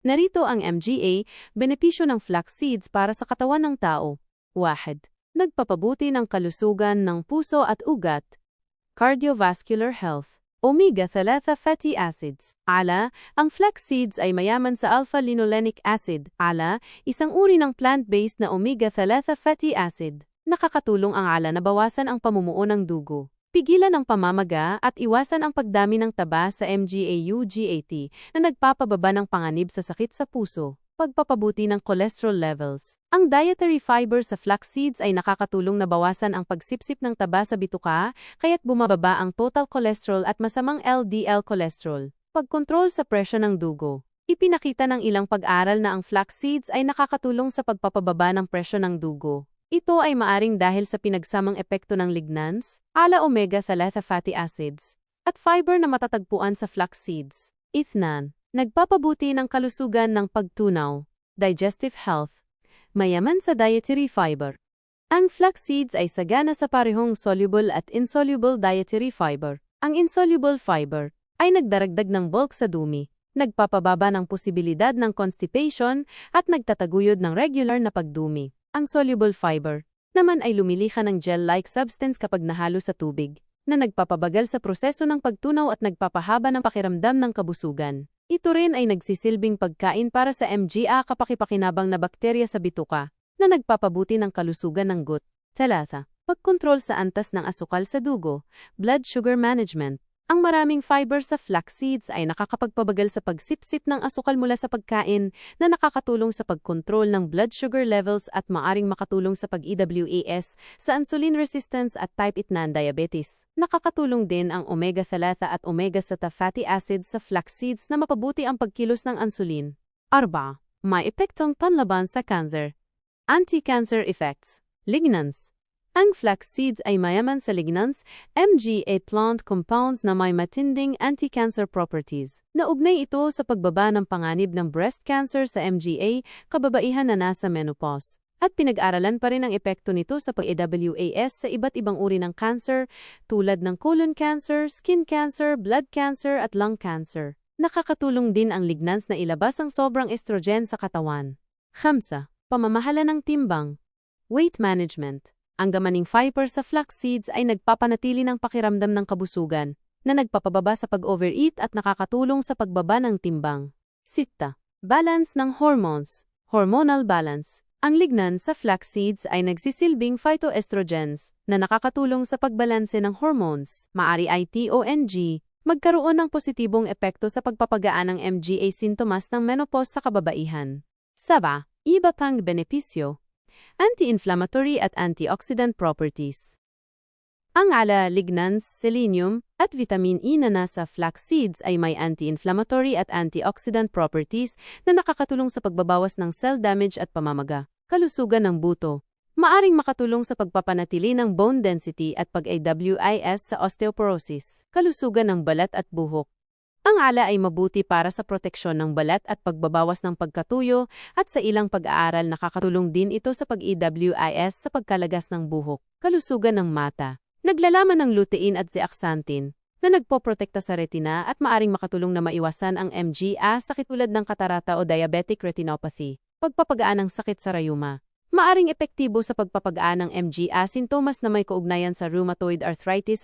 Narito ang MGA, benepisyo ng flax seeds para sa katawan ng tao. 1. Nagpapabuti ng kalusugan ng puso at ugat. Cardiovascular health. Omega-3 fatty acids. Ala, ang flax seeds ay mayaman sa alpha-linolenic acid. Ala, isang uri ng plant-based na omega-3 fatty acid. Nakakatulong ang ala na bawasan ang pamumuo ng dugo. Pigilan ang pamamaga at iwasan ang pagdami ng taba sa MGAU-GAT na nagpapababa ng panganib sa sakit sa puso, pagpapabuti ng cholesterol levels. Ang dietary fiber sa flax seeds ay nakakatulong na bawasan ang pagsipsip ng taba sa bituka, kaya't bumababa ang total cholesterol at masamang LDL cholesterol. Pagkontrol sa presyo ng dugo. Ipinakita ng ilang pag-aral na ang flax seeds ay nakakatulong sa pagpapababa ng presyo ng dugo. Ito ay maaring dahil sa pinagsamang epekto ng lignans, ala omega-3 fatty acids, at fiber na matatagpuan sa flax seeds. Ethnan, nagpapabuti ng kalusugan ng pagtunaw, digestive health, mayaman sa dietary fiber. Ang flax seeds ay sagana sa parehong soluble at insoluble dietary fiber. Ang insoluble fiber ay nagdaragdag ng bulk sa dumi, nagpapababa ng posibilidad ng constipation at nagtataguyod ng regular na pagdumi. Ang soluble fiber naman ay lumilikha ng gel-like substance kapag nahalo sa tubig, na nagpapabagal sa proseso ng pagtunaw at nagpapahaba ng pakiramdam ng kabusugan. Ito rin ay nagsisilbing pagkain para sa MGA kapakipakinabang na bakterya sa bituka, na nagpapabuti ng kalusugan ng gut. Talata, pagkontrol sa antas ng asukal sa dugo, blood sugar management. Ang maraming fiber sa flax seeds ay nakakapagpabagal sa pagsipsip ng asukal mula sa pagkain na nakakatulong sa pagkontrol ng blood sugar levels at maaring makatulong sa pag-EWAS sa insulin resistance at type 2 diabetes. Nakakatulong din ang omega-3 at omega-6 fatty acids sa flax seeds na mapabuti ang pagkilos ng insulin. Arba, may epektong panlaban sa cancer. Anti-cancer effects. Lignans. Ang flax seeds ay mayaman sa lignans, MGA plant compounds na may matinding anti-cancer properties. Naugnay ito sa pagbaba ng panganib ng breast cancer sa MGA, kababaihan na nasa menopause. At pinag-aralan pa rin ang epekto nito sa pag-EWAS sa iba't ibang uri ng cancer, tulad ng colon cancer, skin cancer, blood cancer at lung cancer. Nakakatulong din ang lignans na ilabas ang sobrang estrogen sa katawan. Khamsa, pamamahala ng timbang. Weight management. Ang gamaning fiber sa flax seeds ay nagpapanatili ng pakiramdam ng kabusugan, na nagpapababa sa pag-overeat at nakakatulong sa pagbaba ng timbang. Sita. Balance ng hormones. Hormonal balance. Ang lignan sa flax seeds ay nagsisilbing phytoestrogens na nakakatulong sa pagbalanse ng hormones. Maari ay TONG, magkaroon ng positibong epekto sa pagpapagaan ng MGA sintomas ng menopause sa kababaihan. Saba, iba pang benepisyo, anti-inflammatory at antioxidant properties. Ang ala, lignans, selenium, at vitamin E na nasa flax seeds ay may anti-inflammatory at antioxidant properties na nakakatulong sa pagbabawas ng cell damage at pamamaga, kalusugan ng buto. Maaring makatulong sa pagpapanatili ng bone density at pag-AWIS sa osteoporosis, kalusugan ng balat at buhok. Ang ala ay mabuti para sa proteksyon ng balat at pagbabawas ng pagkatuyo at sa ilang pag-aaral nakakatulong din ito sa pag-EWIS sa pagkalagas ng buhok, kalusugan ng mata. Naglalaman ng lutein at zeaxanthin na nagpoprotekta sa retina at maaring makatulong na maiwasan ang MGA sa kitulad ng katarata o diabetic retinopathy, pagpapagaan ng sakit sa rayuma. Maaring epektibo sa pagpapagaan ng MGA sintomas na may kaugnayan sa rheumatoid arthritis